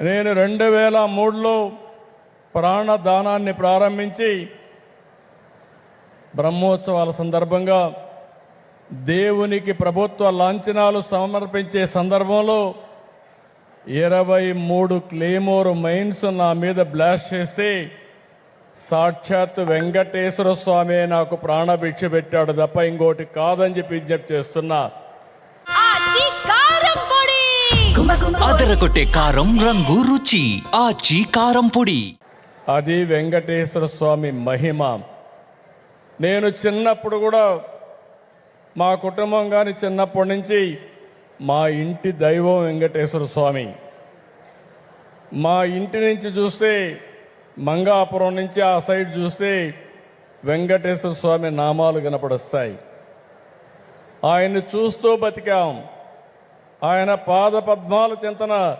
నేను రెండు వేల మూడులో ప్రాణదానాన్ని ప్రారంభించి బ్రహ్మోత్సవాల సందర్భంగా దేవునికి ప్రభుత్వ లాంఛనాలు సమర్పించే సందర్భంలో ఇరవై మూడు క్లేమోర్ మైన్స్ నా మీద బ్లాస్ట్ చేస్తే సాక్షాత్ వెంకటేశ్వర స్వామి నాకు ప్రాణభిక్ష పెట్టాడు తప్ప ఇంకోటి కాదని చెప్పి విజ్ఞప్తి చేస్తున్నా. అదరగొట్టే కారం రంగు రుచి. ఆచి కారం పొడి. అది వెంకటేశ్వర స్వామి మహిమ. నేను చిన్నప్పుడు కూడా మా కుటుంబం కానీ చిన్నప్పటి నుంచి మా ఇంటి దైవం వెంకటేశ్వర స్వామి. మా ఇంటి నుంచి చూస్తే మంగాపురం నుంచి ఆ సైడ్ చూస్తే వెంకటేశ్వర స్వామి నామాలు కనపడొస్తాయి. ఆయన్ని చూస్తూ బతికాం. ఆయన పాద పద్మాల చింతన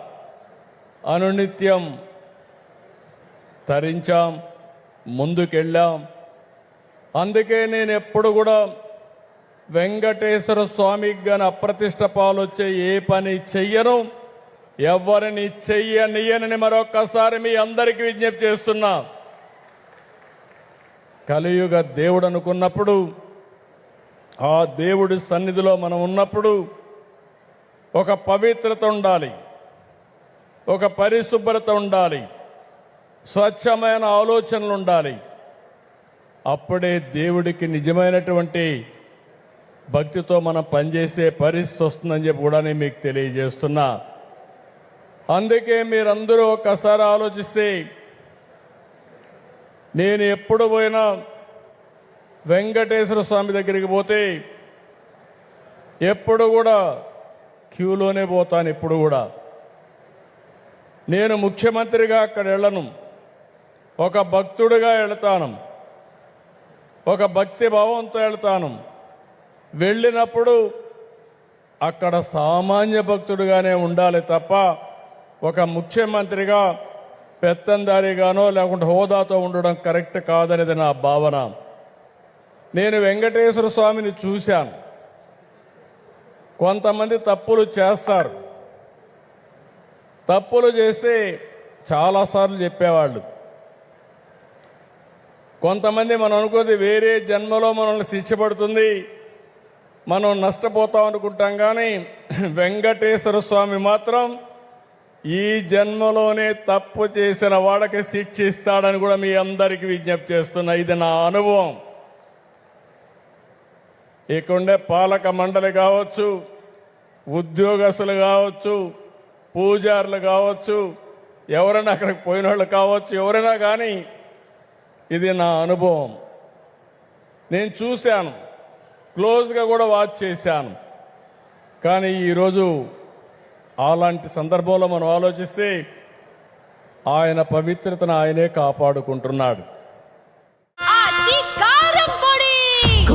అనునిత్యం తరించాం ముందుకెళ్ళాం. అందుకే నేను ఎప్పుడు కూడా వెంకటేశ్వర స్వామికి గాని అప్రతిష్ట పాలొచ్చే ఏ పని చెయ్యను ఎవరిని చెయ్యనియనని మరొక్కసారి మీ అందరికీ విజ్ఞప్తి చేస్తున్నా. కలియుగ దేవుడు అనుకున్నప్పుడు ఆ దేవుడి సన్నిధిలో మనం ఉన్నప్పుడు ఒక పవిత్రత ఉండాలి. ఒక పరిశుభ్రత ఉండాలి. స్వచ్ఛమైన ఆలోచనలు ఉండాలి. అప్పుడే దేవుడికి నిజమైనటువంటి భక్తితో మనం పనిచేసే పరిస్థితి వస్తుందని చెప్పి కూడా నేను మీకు తెలియజేస్తున్నా. అందుకే మీరందరూ ఒకసారి ఆలోచిస్తే నేను ఎప్పుడు పోయినా వెంకటేశ్వర స్వామి దగ్గరికి పోతే ఎప్పుడు కూడా క్యూలోనే పోతాను ఇప్పుడు కూడా. నేను ముఖ్యమంత్రిగా అక్కడ వెళ్ళను ఒక భక్తుడిగా వెళతాను ఒక భక్తి భావంతో వెళ్తాను వెళ్ళినప్పుడు అక్కడ సామాన్య భక్తుడుగానే ఉండాలి తప్ప ఒక ముఖ్యమంత్రిగా పెత్తందారిగానో లేకుంటే హోదాతో ఉండడం కరెక్ట్ కాదనేది నా భావన. నేను వెంకటేశ్వర స్వామిని చూశాను. కొంతమంది తప్పులు చేస్తారు. తప్పులు చేస్తే చాలాసార్లు చెప్పేవాళ్ళు. కొంతమంది మనం అనుకోది వేరే జన్మలో మనల్ని శిక్ష పడుతుంది. మనం నష్టపోతాం అనుకుంటాం కానీ వెంకటేశ్వర స్వామి మాత్రం ఈ జన్మలోనే తప్పు చేసిన వాడికి శిక్ష ఇస్తాడని కూడా మీ అందరికీ విజ్ఞప్తి చేస్తున్నా. ఇది నా అనుభవం. ఇక్కడుండే పాలక మండలి కావచ్చు ఉద్యోగస్తులు కావచ్చు పూజారులు కావచ్చు ఎవరైనా అక్కడికి పోయిన వాళ్ళు కావచ్చు ఎవరైనా కానీ ఇది నా అనుభవం. నేను చూశాను క్లోజ్గా కూడా వాచ్ చేశాను. కానీ ఈరోజు అలాంటి సందర్భంలో మనం ఆలోచిస్తే ఆయన పవిత్రతను ఆయనే కాపాడుకుంటున్నాడు.